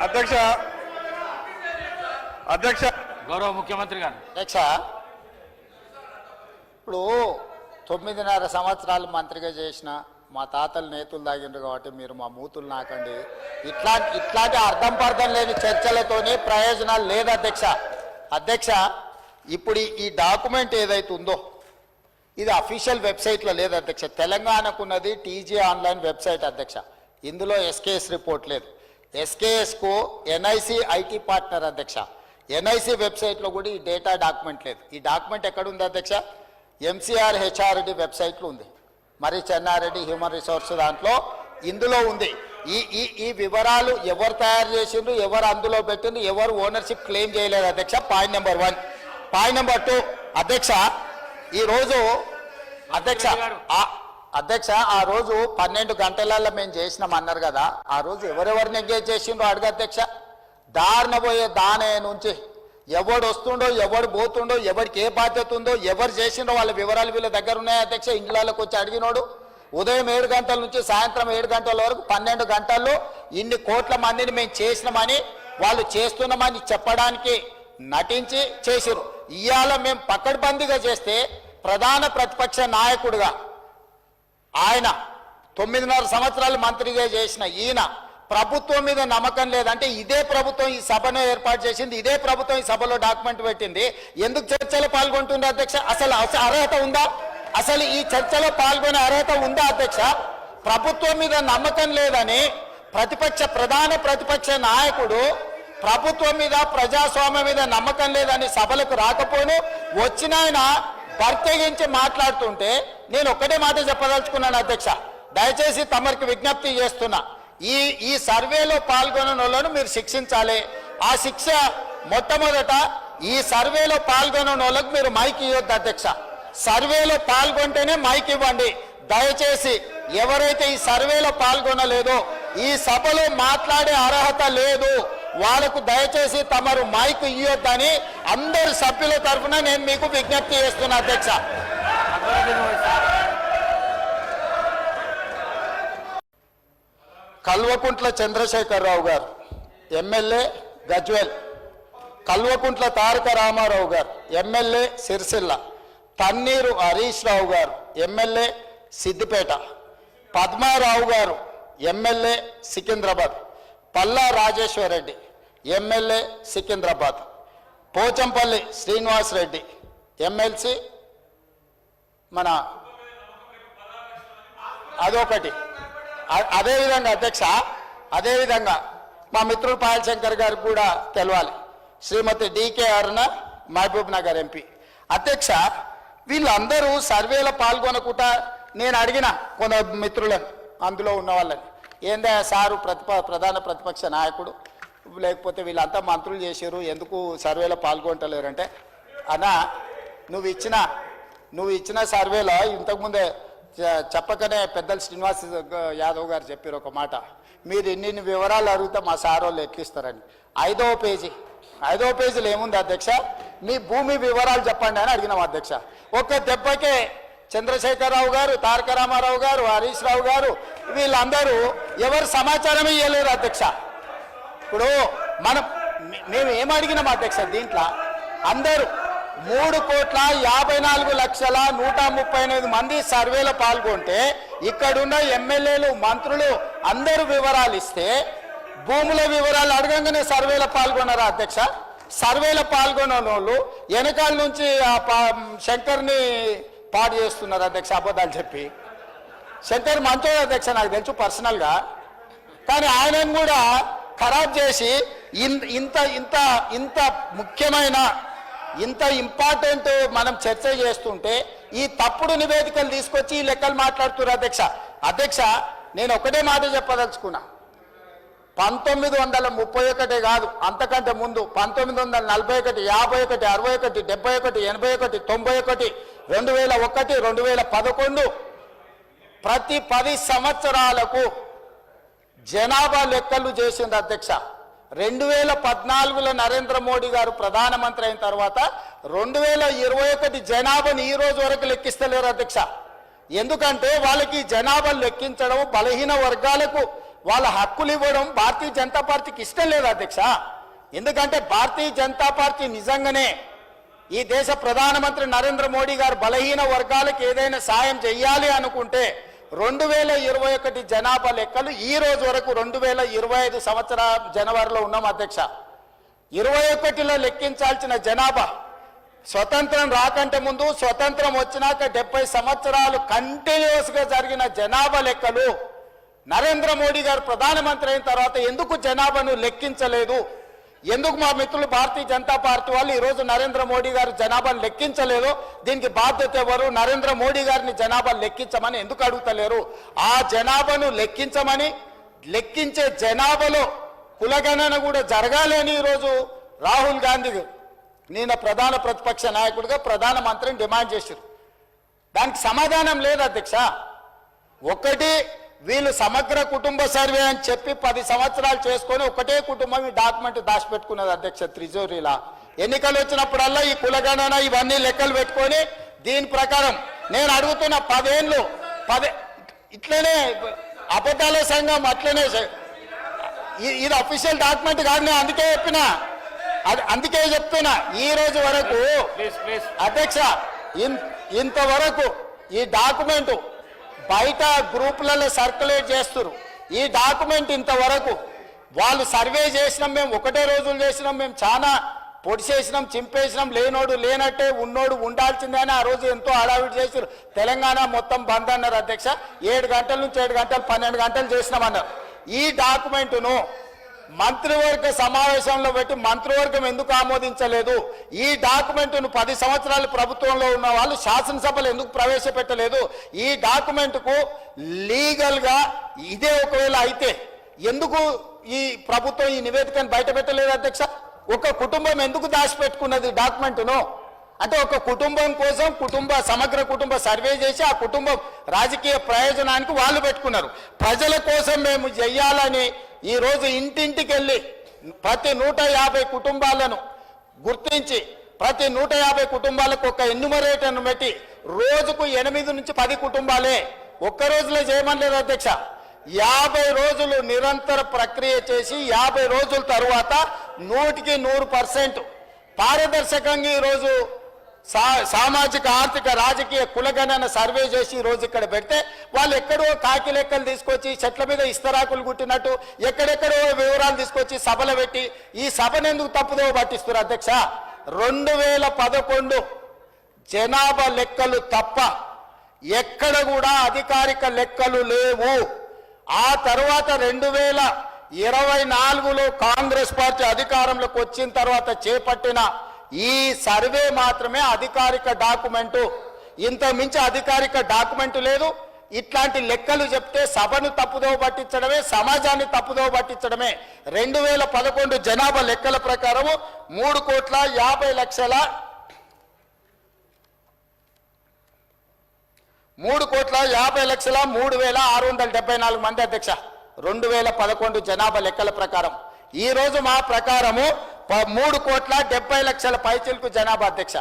అధ్యక్ష. అధ్యక్ష. గౌరవ ముఖ్యమంత్రి గారు. అధ్యక్ష ఇప్పుడు తొమ్మిదిన్నర సంవత్సరాలు మంత్రిగా చేసిన మా తాతలు నేతులు తాగిండ్రు కాబట్టి మీరు మా మూతులు నాకండి. ఇట్లా ఇట్లాంటి అర్థం పర్థం లేని చర్చలతోని ప్రయోజనాలు లేదు అధ్యక్ష. అధ్యక్ష ఇప్పుడు ఈ- డాక్యుమెంట్ ఏదైతే ఉందో ఇది అఫీషియల్ వెబ్సైట్లో లేదు అధ్యక్ష. తెలంగాణకున్నది టీజీ ఆన్లైన్ వెబ్సైట్ అధ్యక్ష. ఇందులో ఎస్కేఎస్ రిపోర్ట్ లేదు. ఎస్కేఎస్కు ఎన్ఐసి ఐటీ పార్ట్నర్ అధ్యక్ష. ఎన్ఐసి వెబ్సైట్లో కూడా ఈ డేటా డాక్యుమెంట్ లేదు. ఈ డాక్యుమెంట్ ఎక్కడ ఉంది అధ్యక్ష ఎంసీఆర్ హెచ్ఆర్డి వెబ్సైట్లో ఉంది. మరి చెన్నారెడ్డి హ్యూమన్ రిసోర్స్ దాంట్లో ఇందులో ఉంది. ఈ ఈ ఈ వివరాలు ఎవరు తయారు చేసిండ్రు ఎవరు అందులో పెట్టిండ్రు ఎవరు ఓనర్షిప్ క్లెయిమ్ చేయలేదు అధ్యక్ష? Point number one point number two అధ్యక్ష ఈ రోజు అధ్యక్ష అధ్యక్ష ఆ రోజు పన్నెండు గంటలలో మేము చేసినాం అన్నారు కదా. ఆ రోజు ఎవరెవరిని ఎంగేజ్ చేసిండో అడుగు అధ్యక్ష. దారిన పోయే దానే నుంచి ఎవడు వస్తుండో ఎవడు పోతుండో ఎవరికి ఏ బాధ్యత ఉందో ఎవరు చేసిండో వాళ్ళ వివరాలు వీళ్ళ దగ్గర ఉన్నాయి అధ్యక్ష? ఇండ్లలోకి వచ్చి అడిగినోడు. ఉదయం ఏడు గంటల నుంచి సాయంత్రం ఏడు గంటల వరకు పన్నెండు గంటల్లో ఇన్ని కోట్ల మందిని మేము చేసినామని వాళ్ళు చేస్తున్నామని చెప్పడానికి నటించి చేసిరు ఇవాళ మేము పక్కడ్బందీగా చేస్తే ప్రధాన ప్రతిపక్ష నాయకుడిగా ఆయన తొమ్మిదిన్నర సంవత్సరాలు మంత్రిగా చేసిన ఈయన ప్రభుత్వం మీద నమ్మకం లేదంటే ఇదే ప్రభుత్వం ఈ సభను ఏర్పాటు చేసింది ఇదే ప్రభుత్వం ఈ సభలో డాక్యుమెంట్ పెట్టింది. ఎందుకు చర్చలో పాల్గొంటుంది అధ్యక్ష? అసలు అర్హత ఉందా? అసలు ఈ చర్చలో పాల్గొనే అర్హత ఉందా అధ్యక్ష? ప్రభుత్వం మీద నమ్మకం లేదని ప్రతిపక్ష ప్రధాన ప్రతిపక్ష నాయకుడు ప్రభుత్వం మీద ప్రజాస్వామ్యం మీద నమ్మకం లేదని సభలకు రాకపోను వచ్చిన ఆయన ప్రత్యేకించి మాట్లాడుతుంటే నేను ఒక్కటే మాట చెప్పదలుచుకున్నాను అధ్యక్ష. దయచేసి తమరికి విజ్ఞప్తి చేస్తున్నా. ఈ ఈ సర్వేలో పాల్గొన్న వాళ్ళను మీరు శిక్షించాలి. ఆ శిక్ష మొట్టమొదట ఈ సర్వేలో పాల్గొన్న వాళ్ళకు మీరు మైక్ ఇవ్వద్దు అధ్యక్ష. సర్వేలో పాల్గొంటేనే మైక్ ఇవ్వండి. దయచేసి ఎవరైతే ఈ సర్వేలో పాల్గొనలేదో ఈ సభలో మాట్లాడే అర్హత లేదు. వాళ్ళకు దయచేసి తమరు మైక్ ఇవ్వద్దని అందరు సభ్యుల తరఫున నేను మీకు విజ్ఞప్తి చేస్తున్నా అధ్యక్ష. Kalvakuntla Chandrashekar Rao garu MLA Gajwel. Kalvakuntla Taraka Rama Rao garu MLA Sircilla. Thanneeru Harish Rao garu MLA Siddipet. Padma Rao garu MLA Secunderabad. Palla Rajeshwar Reddy MLA Secunderabad. Pochampally Srinivas Reddy MLC మన అదొకటి. అదేవిధంగా అధ్యక్ష అదేవిధంగా మా మిత్రుడు పాయల్ శంకర్ గారికి కూడా తెలవాలి. Srimathi D K Aruna Mahabubnagar MP. అధ్యక్ష వీళ్ళందరూ సర్వేలో పాల్గొనకుండా నేను అడిగిన కొంత మిత్రులను అందులో ఉన్న వాళ్ళని. ఏందా సారు ప్రతిప ప్రధాన ప్రతిపక్ష నాయకుడు? లేకపోతే వీళ్ళంతా మంత్రులు చేశారు ఎందుకు సర్వేలో పాల్గొంటలేరంటే? అన్నా నువ్వు ఇచ్చిన నువ్వు ఇచ్చిన సర్వేలో ఇంతకుముందే చెప్పకనే పెద్దలు శ్రీనివాస్ యాదవ్ గారు చెప్పారు ఒక మాట. మీరు ఇన్ని వివరాలు అడిగితే మా సార్ వాళ్ళు ఎక్కిస్తారని ఐదవ పేజీ ఐదవ పేజీలో ఏముంది అధ్యక్ష? మీ భూమి వివరాలు చెప్పండి అని అడిగినాం అధ్యక్ష. ఒక్క దెబ్బకే చంద్రశేఖరరావు గారు తారక రామారావు గారు హరీష్ రావు గారు వీళ్ళందరూ ఎవరు సమాచారం ఇవ్వలేరు అధ్యక్ష. ఇప్పుడు మనం మేము ఏమడిగినాం అధ్యక్ష దీంట్లో? అందరూ మూడు కోట్ల యాభై నాలుగు లక్షల నూట ముప్పై ఎనిమిది మంది సర్వేలో పాల్గొంటే ఇక్కడున్న ఎమ్మెల్యేలు మంత్రులు అందరూ వివరాలు ఇస్తే భూముల వివరాలు అడగంగానే సర్వేలో పాల్గొన్నారా అధ్యక్ష? సర్వేలో పాల్గొన్న వాళ్ళు వెనకాల నుంచి ఆ శంకర్ని పాడు చేస్తున్నారు అధ్యక్ష అబద్ధాలు చెప్పి. శంకర్ మంచోడు అధ్యక్ష నాకు తెలుసు పర్సనల్గా. కానీ ఆయనను కూడా ఖరాబ్ చేసి ఇన్- ఇంత ఇంత ఇంత ముఖ్యమైన ఇంత ఇంపార్టెంట్ మనం చర్చ చేస్తుంటే ఈ తప్పుడు నివేదికలు తీసుకొచ్చి ఈ లెక్కలు మాట్లాడుతున్నారు అధ్యక్ష. అధ్యక్ష నేను ఒకటే మాట చెప్పదలుచుకున్నా. పంతొమ్మిది వందల ముప్పై ఒకటి కాదు అంతకంటే ముందు పంతొమ్మిది వందల నలభై ఒకటి యాభై ఒకటి అరవై ఒకటి డెబ్బై ఒకటి ఎనభై ఒకటి తొంభై ఒకటి రెండు వేల ఒకటి రెండు వేల పదకొండు ప్రతి పది సంవత్సరాలకు జనాభా లెక్కలు చేసింది అధ్యక్ష. రెండు వేల పద్నాలుగులో నరేంద్ర మోడీ గారు ప్రధానమంత్రి అయిన తర్వాత రెండు వేల ఇరవై ఒకటి జనాభాని ఈ రోజు వరకు లెక్కిస్తలేరు అధ్యక్ష. ఎందుకంటే వాళ్ళకి జనాభా లెక్కించడం బలహీన వర్గాలకు వాళ్ళ హక్కులు ఇవ్వడం భారతీయ జనతా పార్టీకి ఇష్టం లేదు అధ్యక్ష. ఎందుకంటే భారతీయ జనతా పార్టీ నిజంగానే ఈ దేశ ప్రధానమంత్రి నరేంద్ర మోడీ గారు బలహీన వర్గాలకు ఏదైనా సాయం చేయాలి అనుకుంటే రెండు వేల ఇరవై ఒకటి జనాభా లెక్కలు ఈ రోజు వరకు రెండు వేల ఇరవై ఐదు సంవత్సర జనవరిలో ఉన్నాం అధ్యక్ష. ఇరవై ఒకటిలో లెక్కించాల్సిన జనాభా స్వతంత్రం రాకంటే ముందు స్వతంత్రం వచ్చినాక డెబ్బై సంవత్సరాలు కంటిన్యూస్గా జరిగిన జనాభా లెక్కలు నరేంద్ర మోడీ గారు ప్రధానమంత్రి అయిన తర్వాత ఎందుకు జనాభాను లెక్కించలేదు? ఎందుకు మా మిత్రులు భారతీయ జనతా పార్టీ వాళ్ళు ఈరోజు నరేంద్ర మోడీ గారు జనాభాను లెక్కించలేదు? దీనికి బాధ్యత ఎవరు? నరేంద్ర మోడీ గారిని జనాభా లెక్కించమని ఎందుకు అడుగుతలేరు? ఆ జనాభాను లెక్కించమని లెక్కించే జనాభాలో కులగణన కూడా జరగాలని ఈరోజు రాహుల్ గాంధీ నేను ప్రధాన ప్రతిపక్ష నాయకుడిగా ప్రధానమంత్రిని డిమాండ్ చేశారు. దానికి సమాధానం లేదు అధ్యక్ష. ఒకటి వీళ్ళు సమగ్ర కుటుంబ సర్వే అని చెప్పి పది సంవత్సరాలు చేసుకొని ఒకటే కుటుంబం ఈ డాక్యుమెంట్ దాచిపెట్టుకున్నది అధ్యక్ష త్రిజోరీలా. ఎన్నికలు వచ్చినప్పుడల్లా ఈ కులగణన ఇవన్నీ లెక్కలు పెట్టుకొని దీని ప్రకారం నేను అడుగుతున్న పదేళ్ళు పదే ఇట్లనే అబద్ధాల సంఘం అట్లనే ఇది అఫీషియల్ డాక్యుమెంట్ కాదు నేను అందుకే చెప్పిన. అది అందుకే చెప్తున్నా. ఈ రోజు వరకు అధ్యక్ష ఇంతవరకు ఈ డాక్యుమెంట్ బయట గ్రూపులలో సర్క్యులేట్ చేస్తున్నారు ఈ డాక్యుమెంట్ ఇంతవరకు వాళ్ళు సర్వే చేసినాం మేము ఒకటే రోజులు చేసినాం మేము చాలా పొడి చేసినాం చింపేసినాం లేనోడు లేనట్టే ఉన్నోడు ఉండాల్సిందే అని ఆ రోజు ఎంతో హడావిడి చేశారు తెలంగాణ మొత్తం బంద్ అన్నారు అధ్యక్ష. ఏడు గంటల నుంచి ఏడు గంటలు పన్నెండు గంటలు చేసినామన్నారు. ఈ డాక్యుమెంటును మంత్రివర్గ సమావేశంలో పెట్టి మంత్రివర్గం ఎందుకు ఆమోదించలేదు? ఈ డాక్యుమెంట్ను పది సంవత్సరాలు ప్రభుత్వంలో ఉన్న వాళ్ళు శాసనసభలు ఎందుకు ప్రవేశపెట్టలేదు? ఈ డాక్యుమెంట్కు లీగల్గా ఇదే ఒకవేళ అయితే ఎందుకు ఈ ప్రభుత్వం ఈ నివేదికను బయట పెట్టలేదు అధ్యక్ష? ఒక కుటుంబం ఎందుకు దాచిపెట్టుకున్నది డాక్యుమెంట్ను? అంటే ఒక కుటుంబం కోసం కుటుంబ సమగ్ర కుటుంబ సర్వే చేసి ఆ కుటుంబం రాజకీయ ప్రయోజనానికి వాళ్ళు పెట్టుకున్నారు. ప్రజల కోసం మేము చెయ్యాలని ఈరోజు ఇంటింటికి వెళ్ళి ప్రతి నూట యాభై కుటుంబాలను గుర్తించి ప్రతి నూట యాభై కుటుంబాలకు ఒక ఎన్యుమరేటర్ను పెట్టి రోజుకు ఎనిమిది నుంచి పది కుటుంబాలే ఒక్క రోజులో చేయమనలేదు అధ్యక్ష. యాభై రోజులు నిరంతర ప్రక్రియ చేసి యాభై రోజుల తరువాత నూటికి నూరు పర్సెంట్. పారదర్శకంగా ఈరోజు సామాజిక ఆర్థిక రాజకీయ కులగణన సర్వే చేసి ఈరోజు రోజు ఇక్కడ పెడితే వాళ్ళు ఎక్కడో కాకి లెక్కలు తీసుకొచ్చి చెట్ల మీద ఇస్తరాకులు కుట్టినట్టు ఎక్కడెక్కడో వివరాలు తీసుకొచ్చి సభలో పెట్టి ఈ సభను ఎందుకు తప్పుదో పట్టిస్తారు అధ్యక్ష? రెండు వేల పదకొండు జనాభా లెక్కలు తప్ప ఎక్కడ కూడా అధికారిక లెక్కలు లేవు. ఆ తర్వాత రెండు వేల ఇరవై నాలుగులో కాంగ్రెస్ పార్టీ అధికారంలోకి వచ్చిన తర్వాత చేపట్టిన ఈ సర్వే మాత్రమే అధికారిక డాక్యుమెంటు. ఇంత మించి అధికారిక డాక్యుమెంట్ లేదు. ఇట్లాంటి లెక్కలు చెప్తే సభను తప్పుదోవ పట్టించడమే సమాజాన్ని తప్పుదోవ పట్టించడమే. రెండు వేల పదకొండు జనాభా లెక్కల ప్రకారము మూడు కోట్ల యాభై లక్షల మూడు కోట్ల యాభై లక్షల మూడు వేల ఆరు వందల డెబ్బై నాలుగు మంది అధ్యక్ష. రెండు వేల పదకొండు జనాభా లెక్కల ప్రకారం. ఈ రోజు మా ప్రకారము మూడు కోట్ల డెబ్బై లక్షల పైచిలకు జనాభా అధ్యక్ష.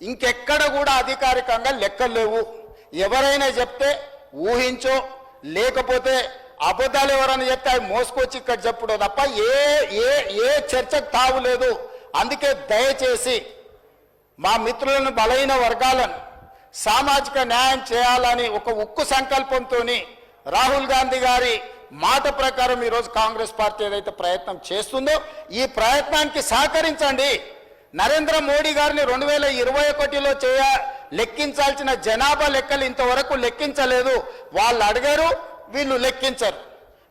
ఇంకెక్కడ కూడా అధికారికంగా లెక్కలు లేవు. ఎవరైనా చెప్తే ఊహించో లేకపోతే అబద్ధాలు ఎవరైనా చెప్తే అవి మోసుకొచ్చి ఇక్కడ చెప్పుడు తప్ప ఏ ఏ ఏ చర్చకు తావు లేదు. అందుకే దయచేసి మా మిత్రులను బలైన వర్గాలను సామాజిక న్యాయం చేయాలని ఒక ఉక్కు సంకల్పంతో రాహుల్ గాంధీ గారి మాట ప్రకారం ఈరోజు కాంగ్రెస్ పార్టీ ఏదైతే ప్రయత్నం చేస్తుందో ఈ ప్రయత్నానికి సహకరించండి. నరేంద్ర మోడీ గారిని రెండు వేల ఇరవై ఒకటిలో చేయ లెక్కించాల్సిన జనాభా లెక్కలు ఇంతవరకు లెక్కించలేదు. వాళ్ళు అడిగారు వీళ్ళు లెక్కించరు.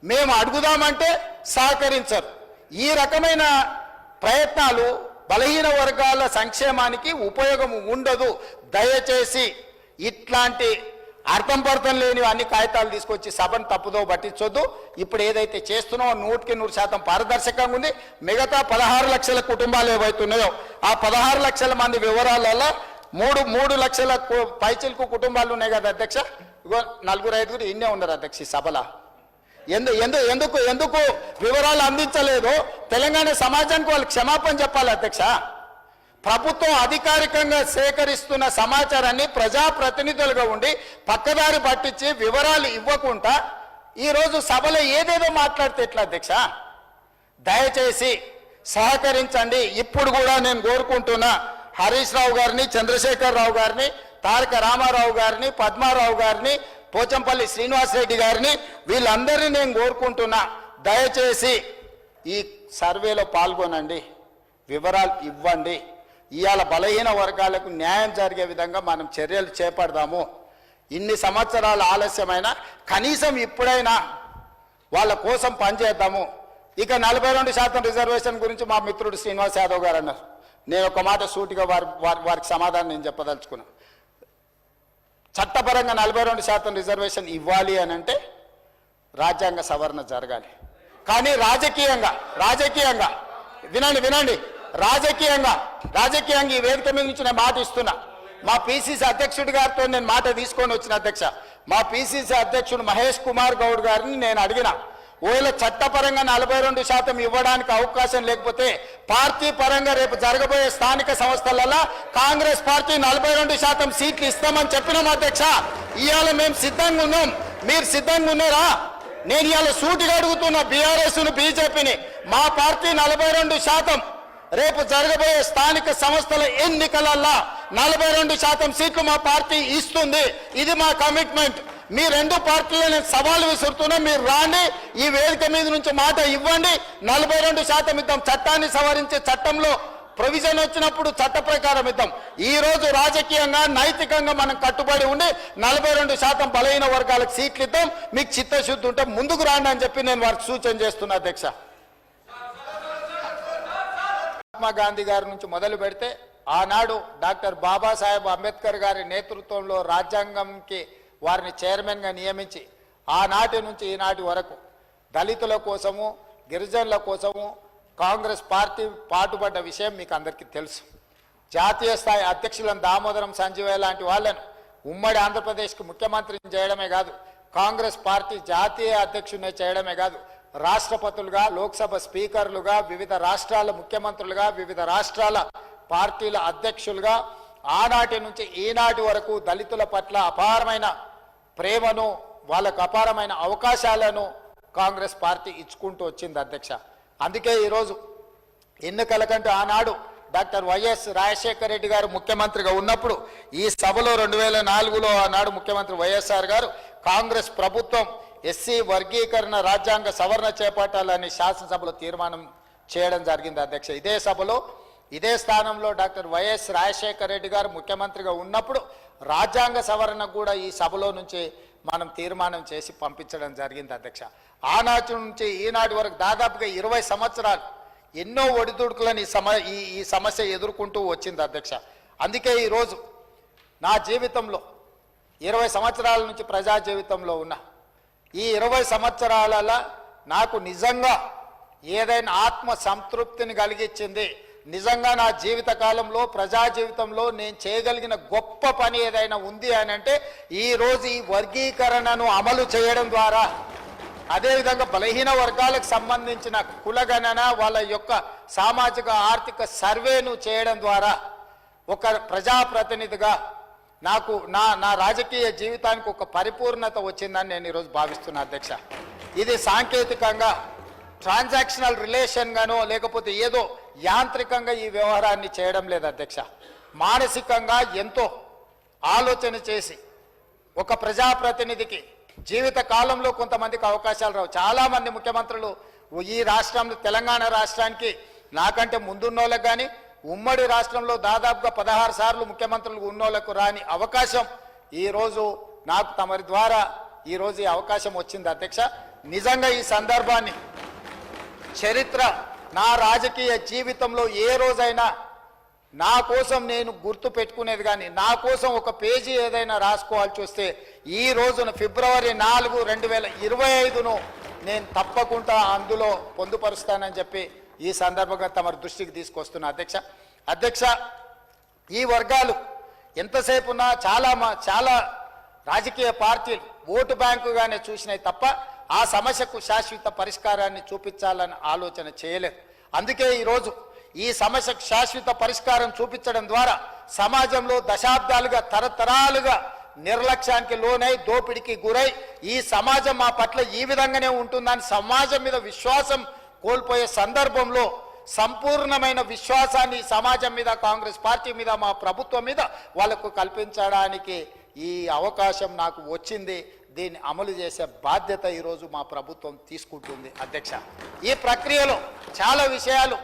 మేము అడుగుదామంటే సహకరించరు. ఈ రకమైన ప్రయత్నాలు బలహీన వర్గాల సంక్షేమానికి ఉపయోగం ఉండదు. దయచేసి ఇట్లాంటి అర్థం పర్థం లేని అన్ని కాగితాలు తీసుకొచ్చి సభను తప్పుదో పట్టించొద్దు. ఇప్పుడు ఏదైతే చేస్తున్నామో నూటికి నూరు శాతం పారదర్శకంగా ఉంది. మిగతా పదహారు లక్షల కుటుంబాలు ఏవైతున్నాయో ఆ పదహారు లక్షల మంది వివరాలలో మూడు మూడు లక్షల కు- పైచిలకు కుటుంబాలు ఉన్నాయి కదా అధ్యక్ష? ఇగో నలుగురు ఐదుగురు ఇన్నే ఉన్నారు అధ్యక్ష ఈ సభలో. ఎందు ఎందు ఎందుకు ఎందుకు వివరాలు అందించలేదు? తెలంగాణ సమాజానికి వాళ్ళు క్షమాపణ చెప్పాలి అధ్యక్ష. ప్రభుత్వం అధికారికంగా సేకరిస్తున్న సమాచారాన్ని ప్రజాప్రతినిధులుగా ఉండి పక్కదారి పట్టించి వివరాలు ఇవ్వకుండా ఈరోజు సభలో ఏదేదో మాట్లాడితే ఎట్లా అధ్యక్ష? దయచేసి సహకరించండి. ఇప్పుడు కూడా నేను కోరుకుంటున్నా హరీష్ రావు గారిని చంద్రశేఖర్ రావు గారిని తారక రామారావు గారిని పద్మారావు గారిని పోచంపల్లి శ్రీనివాసరెడ్డి గారిని వీళ్ళందరినీ నేను కోరుకుంటున్నా. దయచేసి ఈ సర్వేలో పాల్గొనండి. వివరాలు ఇవ్వండి. ఇవాళ బలహీన వర్గాలకు న్యాయం జరిగే విధంగా మనం చర్యలు చేపడదాము. ఇన్ని సంవత్సరాల ఆలస్యమైనా కనీసం ఇప్పుడైనా వాళ్ళ కోసం పనిచేద్దాము ఇక నలభై రెండు శాతం రిజర్వేషన్ గురించి మా మిత్రుడు శ్రీనివాస్ యాదవ్ గారు అన్నారు. నేను ఒక మాట సూటిగా వారి వారి వారికి సమాధానం నేను చెప్పదలుచుకున్నా. చట్టపరంగా నలభై రెండు శాతం రిజర్వేషన్ ఇవ్వాలి అని అంటే రాజ్యాంగ సవరణ జరగాలి. కానీ రాజకీయంగా రాజకీయంగా వినండి వినండి. రాజకీయంగా రాజకీయంగా ఈ వేదిక మీద నుంచి నేను మాట ఇస్తున్నా. మా పిసిసి అధ్యక్షుడి గారితో నేను మాట తీసుకొని వచ్చిన అధ్యక్ష మా పిసిసి అధ్యక్షుడు మహేష్ కుమార్ గౌడ్ గారిని నేను అడిగిన ఒకవేళ చట్టపరంగా నలభై రెండు శాతం ఇవ్వడానికి అవకాశం లేకపోతే పార్టీ పరంగా రేపు జరగబోయే స్థానిక సంస్థలలో కాంగ్రెస్ పార్టీ నలభై రెండు శాతం సీట్లు ఇస్తామని చెప్పినాం అధ్యక్ష. ఇవాళ మేము సిద్ధంగా ఉన్నాం. మీరు సిద్ధంగా ఉన్నారా? నేను ఇవాళ సూటిగా అడుగుతున్న బీఆర్ఎస్ను బీజేపీని. మా పార్టీ నలభై రెండు శాతం రేపు జరగబోయే స్థానిక సంస్థల ఎన్నికలల్లా నలభై రెండు శాతం సీట్లు మా పార్టీ ఇస్తుంది. ఇది మా కమిట్మెంట్. మీ రెండు పార్టీలు నేను సవాల్ విసురుతున్నా మీరు రాండి. ఈ వేదిక మీద నుంచి మాట ఇవ్వండి. నలభై రెండు శాతం ఇద్దాం. చట్టాన్ని సవరించే చట్టంలో ప్రొవిజన్ వచ్చినప్పుడు చట్ట ప్రకారం ఇద్దాం. ఈ రోజు రాజకీయంగా నైతికంగా మనం కట్టుబడి ఉండి నలభై రెండు శాతం బలహీన వర్గాలకు సీట్లు ఇద్దాం. మీకు చిత్తశుద్ధి ఉంటే ముందుకు రాండి అని చెప్పి నేను వారికి సూచన చేస్తున్నా అధ్యక్ష. మహాత్మా గాంధీ గారి నుంచి మొదలు పెడితే ఆనాడు డాక్టర్ బాబాసాహెబ్ అంబేద్కర్ గారి నేతృత్వంలో రాజ్యాంగంకి వారిని చైర్మన్గా నియమించి ఆనాటి నుంచి ఈనాటి వరకు దళితుల కోసము గిరిజనుల కోసము కాంగ్రెస్ పార్టీ పాటుపడ్డ విషయం మీకు అందరికీ తెలుసు. జాతీయ స్థాయి అధ్యక్షులను దామోదరం సంజీవయ్య లాంటి వాళ్ళను ఉమ్మడి ఆంధ్రప్రదేశ్కి ముఖ్యమంత్రిని చేయడమే కాదు కాంగ్రెస్ పార్టీ జాతీయ అధ్యక్షుడిని చేయడమే కాదు రాష్ట్రపతులుగా లోక్సభ స్పీకర్లుగా వివిధ రాష్ట్రాల ముఖ్యమంత్రులుగా వివిధ రాష్ట్రాల పార్టీల అధ్యక్షులుగా ఆనాటి నుంచి ఈనాటి వరకు దళితుల పట్ల అపారమైన ప్రేమను వాళ్ళకు అపారమైన అవకాశాలను కాంగ్రెస్ పార్టీ ఇచ్చుకుంటూ వచ్చింది అధ్యక్ష. అందుకే ఈరోజు ఎన్నికల కంటే ఆనాడు డాక్టర్ వైఎస్ రాజశేఖర రెడ్డి గారు ముఖ్యమంత్రిగా ఉన్నప్పుడు ఈ సభలో రెండు వేల నాలుగులో ఆనాడు ముఖ్యమంత్రి వైఎస్ఆర్ గారు కాంగ్రెస్ ప్రభుత్వం ఎస్సీ వర్గీకరణ రాజ్యాంగ సవరణ చేపట్టాలని శాసనసభలో తీర్మానం చేయడం జరిగింది అధ్యక్ష. ఇదే సభలో ఇదే స్థానంలో డాక్టర్ వైఎస్ రాజశేఖర రెడ్డి గారు ముఖ్యమంత్రిగా ఉన్నప్పుడు రాజ్యాంగ సవరణ కూడా ఈ సభలో నుంచి మనం తీర్మానం చేసి పంపించడం జరిగింది అధ్యక్ష. ఆనాటి నుంచి ఈనాటి వరకు దాదాపుగా ఇరవై సంవత్సరాలు ఎన్నో ఒడిదుడుకులను ఈ సమ ఈ ఈ సమస్య ఎదుర్కొంటూ వచ్చింది అధ్యక్ష. అందుకే ఈరోజు నా జీవితంలో ఇరవై సంవత్సరాల నుంచి ప్రజా జీవితంలో ఉన్నా ఈ ఇరవై సంవత్సరాలలో నాకు నిజంగా ఏదైనా ఆత్మ సంతృప్తిని కలిగించింది నిజంగా నా జీవితకాలంలో ప్రజా జీవితంలో నేను చేయగలిగిన గొప్ప పని ఏదైనా ఉంది అని అంటే ఈరోజు ఈ వర్గీకరణను అమలు చేయడం ద్వారా. అదేవిధంగా బలహీన వర్గాలకు సంబంధించిన కులగణన వాళ్ళ యొక్క సామాజిక ఆర్థిక సర్వేను చేయడం ద్వారా. ఒక ప్రజాప్రతినిధిగా నాకు నా నా రాజకీయ జీవితానికి ఒక పరిపూర్ణత వచ్చిందని నేను ఈరోజు భావిస్తున్నా అధ్యక్ష. ఇది సాంకేతికంగా ట్రాన్సాక్షనల్ రిలేషన్గానో లేకపోతే ఏదో యాంత్రికంగా ఈ వ్యవహారాన్ని చేయడం లేదు అధ్యక్ష. మానసికంగా ఎంతో ఆలోచన చేసి ఒక ప్రజాప్రతినిధికి జీవిత కాలంలో కొంతమందికి అవకాశాలు రావు. చాలామంది ముఖ్యమంత్రులు ఈ రాష్ట్రంలో తెలంగాణ రాష్ట్రానికి నాకంటే ముందున్నోళ్ళకి కానీ ఉమ్మడి రాష్ట్రంలో దాదాపుగా పదహారు సార్లు ముఖ్యమంత్రులు ఉన్నోళ్ళకు రాని అవకాశం ఈరోజు నాకు తమరి ద్వారా ఈరోజు ఈ అవకాశం వచ్చింది అధ్యక్ష. నిజంగా ఈ సందర్భాన్ని చరిత్ర నా రాజకీయ జీవితంలో ఏ రోజైనా నా కోసం నేను గుర్తు పెట్టుకునేది కానీ నా కోసం ఒక పేజీ ఏదైనా రాసుకోవాల్సి వస్తే ఈ రోజున ఫిబ్రవరి నాలుగు రెండు వేల ఇరవై ఐదును నేను తప్పకుండా అందులో పొందుపరుస్తానని చెప్పి ఈ సందర్భంగా తమ దృష్టికి తీసుకొస్తున్న అధ్యక్ష. అధ్యక్ష ఈ వర్గాలు ఎంతసేపు ఉన్నా చాలా మా చాలా రాజకీయ పార్టీలు ఓటు బ్యాంకుగానే చూసినాయి తప్ప ఆ సమస్యకు శాశ్వత పరిష్కారాన్ని చూపించాలని ఆలోచన చేయలేదు. అందుకే ఈరోజు ఈ సమస్యకు శాశ్వత పరిష్కారం చూపించడం ద్వారా సమాజంలో దశాబ్దాలుగా తరతరాలుగా నిర్లక్ష్యానికి లోనై దోపిడికి గురై ఈ సమాజం మా పట్ల ఈ విధంగానే ఉంటుందని సమాజం మీద విశ్వాసం కోల్పోయే సందర్భంలో సంపూర్ణమైన విశ్వాసాన్ని సమాజం మీద కాంగ్రెస్ పార్టీ మీద మా ప్రభుత్వం మీద వాళ్ళకు కల్పించడానికి ఈ అవకాశం నాకు వచ్చింది. దీన్ని అమలు చేసే బాధ్యత ఈరోజు మా ప్రభుత్వం తీసుకుంటుంది. అధ్యక్ష ఈ ప్రక్రియలో చాలా విషయాలు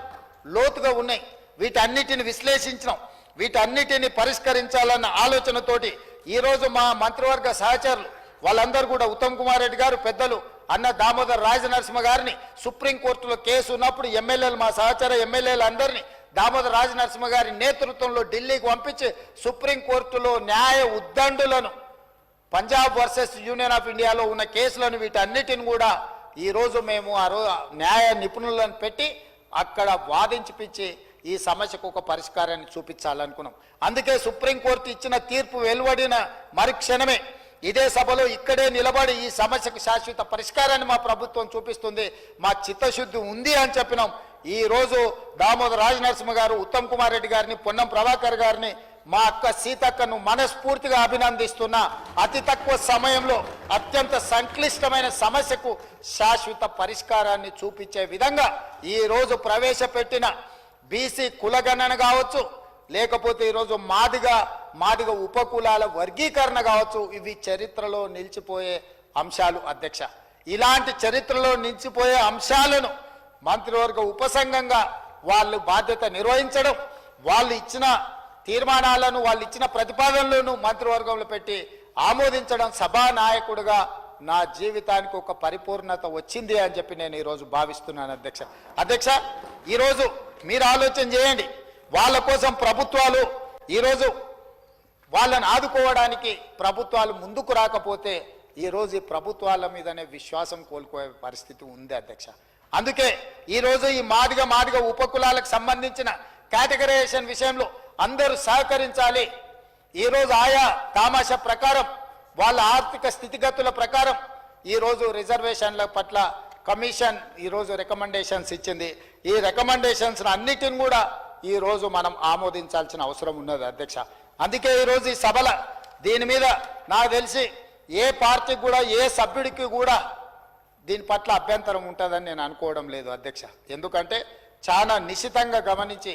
లోతుగా ఉన్నాయి. వీటన్నిటిని విశ్లేషించడం వీటన్నిటిని పరిష్కరించాలన్న ఆలోచనతోటి ఈరోజు మా మంత్రివర్గ సహచరులు వాళ్ళందరూ కూడా ఉత్తమ్ కుమార్ రెడ్డి గారు పెద్దలు అన్న దామోదర్ రాజనరసింహ గారిని సుప్రీంకోర్టులో కేసు ఉన్నప్పుడు ఎమ్మెల్యేలు మా సహచర ఎమ్మెల్యేలు అందరినీ దామోదర్ రాజనరసింహ గారి నేతృత్వంలో ఢిల్లీకి పంపించి సుప్రీంకోర్టులో న్యాయ ఉద్దండులను పంజాబ్ వర్సెస్ యూనియన్ ఆఫ్ ఇండియాలో ఉన్న కేసులను వీటన్నిటిని కూడా ఈరోజు మేము ఆ రో న్యాయ నిపుణులను పెట్టి అక్కడ వాదించిపించి ఈ సమస్యకు ఒక పరిష్కారాన్ని చూపించాలనుకున్నాం. అందుకే సుప్రీంకోర్టు ఇచ్చిన తీర్పు వెలువడిన మరుక్షణమే ఇదే సభలో ఇక్కడే నిలబడి ఈ సమస్యకు శాశ్వత పరిష్కారాన్ని మా ప్రభుత్వం చూపిస్తుంది. మా చిత్తశుద్ధి ఉంది అని చెప్పినాం. ఈరోజు రోజు దామోదర్ రాజనరసింహ గారు ఉత్తమ్ కుమార్ రెడ్డి గారిని పొన్నం ప్రభాకర్ గారిని మా అక్క సీతక్కను మనస్ఫూర్తిగా అభినందిస్తున్నా. అతి తక్కువ సమయంలో అత్యంత సంక్లిష్టమైన సమస్యకు శాశ్వత పరిష్కారాన్ని చూపించే విధంగా ఈ రోజు ప్రవేశపెట్టిన బీసీ కులగణన కావచ్చు లేకపోతే ఈరోజు మాదిగా మాదిగ ఉపకులాల వర్గీకరణ కావచ్చు ఇవి చరిత్రలో నిలిచిపోయే అంశాలు అధ్యక్ష. ఇలాంటి చరిత్రలో నిలిచిపోయే అంశాలను మంత్రివర్గ ఉపసంఘంగా వాళ్ళు బాధ్యత నిర్వహించడం వాళ్ళు ఇచ్చిన తీర్మానాలను వాళ్ళు ఇచ్చిన ప్రతిపాదనలను మంత్రివర్గంలో పెట్టి ఆమోదించడం సభా నాయకుడిగా నా జీవితానికి ఒక పరిపూర్ణత వచ్చింది అని చెప్పి నేను ఈరోజు భావిస్తున్నాను అధ్యక్ష. అధ్యక్ష ఈరోజు మీరు ఆలోచన చేయండి. వాళ్ళ కోసం ప్రభుత్వాలు ఈరోజు వాళ్ళని ఆదుకోవడానికి ప్రభుత్వాలు ముందుకు రాకపోతే ఈరోజు ఈ ప్రభుత్వాల మీదనే విశ్వాసం కోల్పోయే పరిస్థితి ఉంది అధ్యక్ష. అందుకే ఈరోజు ఈ మాదిగ మాదిగ ఉపకులాలకు సంబంధించిన కేటగరైజేషన్ విషయంలో అందరూ సహకరించాలి. ఈరోజు ఆయా తామాష ప్రకారం వాళ్ళ ఆర్థిక స్థితిగతుల ప్రకారం ఈరోజు రిజర్వేషన్ల పట్ల కమిషన్ ఈరోజు రికమెండేషన్స్ ఇచ్చింది. ఈ రికమెండేషన్స్ అన్నిటిని కూడా ఈ రోజు మనం ఆమోదించాల్సిన అవసరం ఉన్నది అధ్యక్ష. అందుకే ఈరోజు ఈ సభల దీని మీద నాకు తెలిసి ఏ పార్టీకి కూడా ఏ సభ్యుడికి కూడా దీని పట్ల అభ్యంతరం ఉంటుందని నేను అనుకోవడం లేదు అధ్యక్ష. ఎందుకంటే చాలా నిశితంగా గమనించి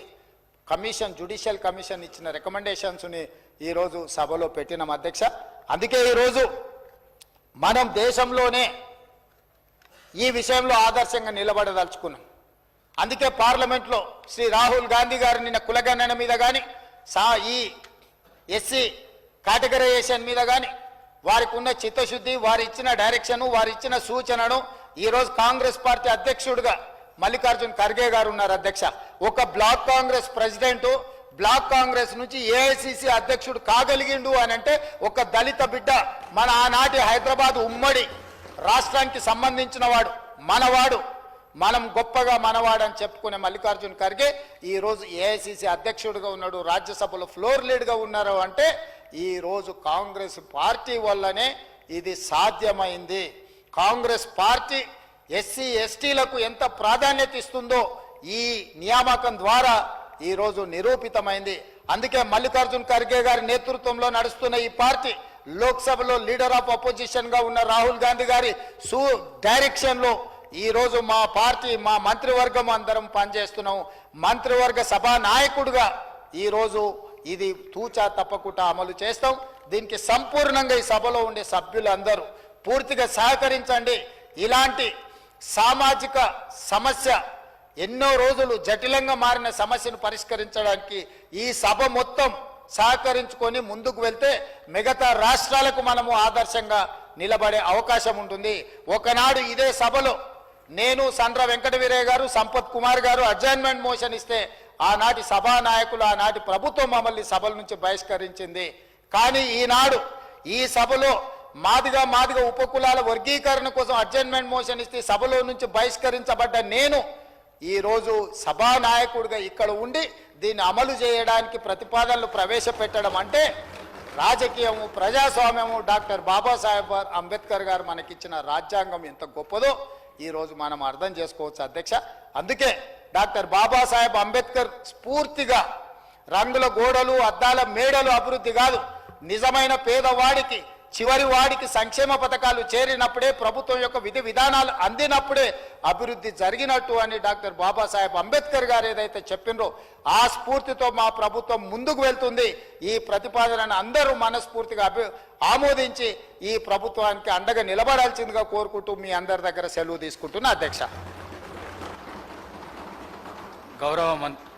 కమిషన్ జుడిషియల్ కమిషన్ ఇచ్చిన రికమెండేషన్స్ని ఈరోజు సభలో పెట్టినాం అధ్యక్ష. అందుకే ఈరోజు మనం దేశంలోనే ఈ విషయంలో ఆదర్శంగా నిలబడదలుచుకున్నాం. అందుకే పార్లమెంట్లో శ్రీ రాహుల్ గాంధీ గారు నిన్న కులగణన మీద కానీ సా ఈ ఎస్సీ కేటగరైజేషన్ మీద కానీ వారికి ఉన్న చిత్తశుద్ధి వారు ఇచ్చిన డైరెక్షన్ వారు ఇచ్చిన సూచనను ఈరోజు కాంగ్రెస్ పార్టీ అధ్యక్షుడిగా మల్లికార్జున్ ఖర్గే గారు ఉన్నారు అధ్యక్ష. ఒక block Congress president block Congress నుంచి ఏఐసిసి అధ్యక్షుడు కాగలిగిండు అని అంటే ఒక దళిత బిడ్డ మన ఆనాటి హైదరాబాద్ ఉమ్మడి రాష్ట్రానికి సంబంధించిన వాడు మనవాడు. మనం గొప్పగా మనవాడని చెప్పుకునే మల్లికార్జున్ ఖర్గే ఈ రోజు ఏఐసిసి అధ్యక్షుడిగా ఉన్నాడు రాజ్యసభలో ఫ్లోర్ లీడ్గా ఉన్నారు అంటే ఈరోజు కాంగ్రెస్ పార్టీ వల్లనే ఇది సాధ్యమైంది. కాంగ్రెస్ పార్టీ ఎస్సీ ఎస్టీలకు ఎంత ప్రాధాన్యత ఇస్తుందో ఈ నియామకం ద్వారా ఈరోజు నిరూపితమైంది. అందుకే మల్లికార్జున్ ఖర్గే గారి నేతృత్వంలో నడుస్తున్న ఈ పార్టీ లోక్సభలో లీడర్ ఆఫ్ అపోజిషన్గా ఉన్న రాహుల్ గాంధీ గారి సు డైరెక్షన్లో ఈరోజు మా పార్టీ మా మంత్రివర్గం అందరం పనిచేస్తున్నాం. మంత్రివర్గ సభా నాయకుడిగా ఈరోజు ఇది తూచా తప్పకుండా అమలు చేస్తాం. దీనికి సంపూర్ణంగా ఈ సభలో ఉండే సభ్యులందరూ పూర్తిగా సహకరించండి. ఇలాంటి సామాజిక సమస్య ఎన్నో రోజులు జటిలంగా మారిన సమస్యను పరిష్కరించడానికి ఈ సభ మొత్తం సహకరించుకొని ముందుకు వెళ్తే మిగతా రాష్ట్రాలకు మనము ఆదర్శంగా నిలబడే అవకాశం ఉంటుంది. ఒకనాడు ఇదే సభలో నేను సండ్ర వెంకట వీరయ్య గారు సంపత్ కుమార్ గారు అడ్జైన్మెంట్ మోషన్ ఇస్తే ఆనాటి సభా నాయకులు ఆనాటి ప్రభుత్వం మమ్మల్ని సభల నుంచి బహిష్కరించింది. కానీ ఈనాడు ఈ సభలో మాదిగా మాదిగా ఉపకులాల వర్గీకరణ కోసం అడ్జైన్మెంట్ మోషన్ ఇస్తే సభలో నుంచి బహిష్కరించబడ్డ నేను ఈరోజు సభా నాయకుడిగా ఇక్కడ ఉండి దీన్ని అమలు చేయడానికి ప్రతిపాదనలు ప్రవేశపెట్టడం అంటే రాజకీయము ప్రజాస్వామ్యము డాక్టర్ బాబాసాహెబ్ అంబేద్కర్ గారు మనకిచ్చిన రాజ్యాంగం ఎంత గొప్పదో ఈ రోజు మనం అర్థం చేసుకోవచ్చు అధ్యక్ష. అందుకే డాక్టర్ బాబాసాహెబ్ అంబేద్కర్ స్ఫూర్తిగా రంగుల గోడలు అద్దాల మేడలు అభివృద్ధి కాదు నిజమైన పేదవాడికి చివరి వాడికి సంక్షేమ పథకాలు చేరినప్పుడే ప్రభుత్వం యొక్క విధి విధానాలు అందినప్పుడే అభివృద్ధి జరిగినట్టు అని డాక్టర్ బాబాసాహెబ్ అంబేద్కర్ గారు ఏదైతే చెప్పినో ఆ స్ఫూర్తితో మా ప్రభుత్వం ముందుకు వెళ్తుంది. ఈ ప్రతిపాదనను అందరూ మనస్ఫూర్తిగా అభి ఆమోదించి ఈ ప్రభుత్వానికి అండగా నిలబడాల్సిందిగా కోరుకుంటూ మీ అందరి దగ్గర సెలవు తీసుకుంటున్నా అధ్యక్ష. గౌరవ మంత్రి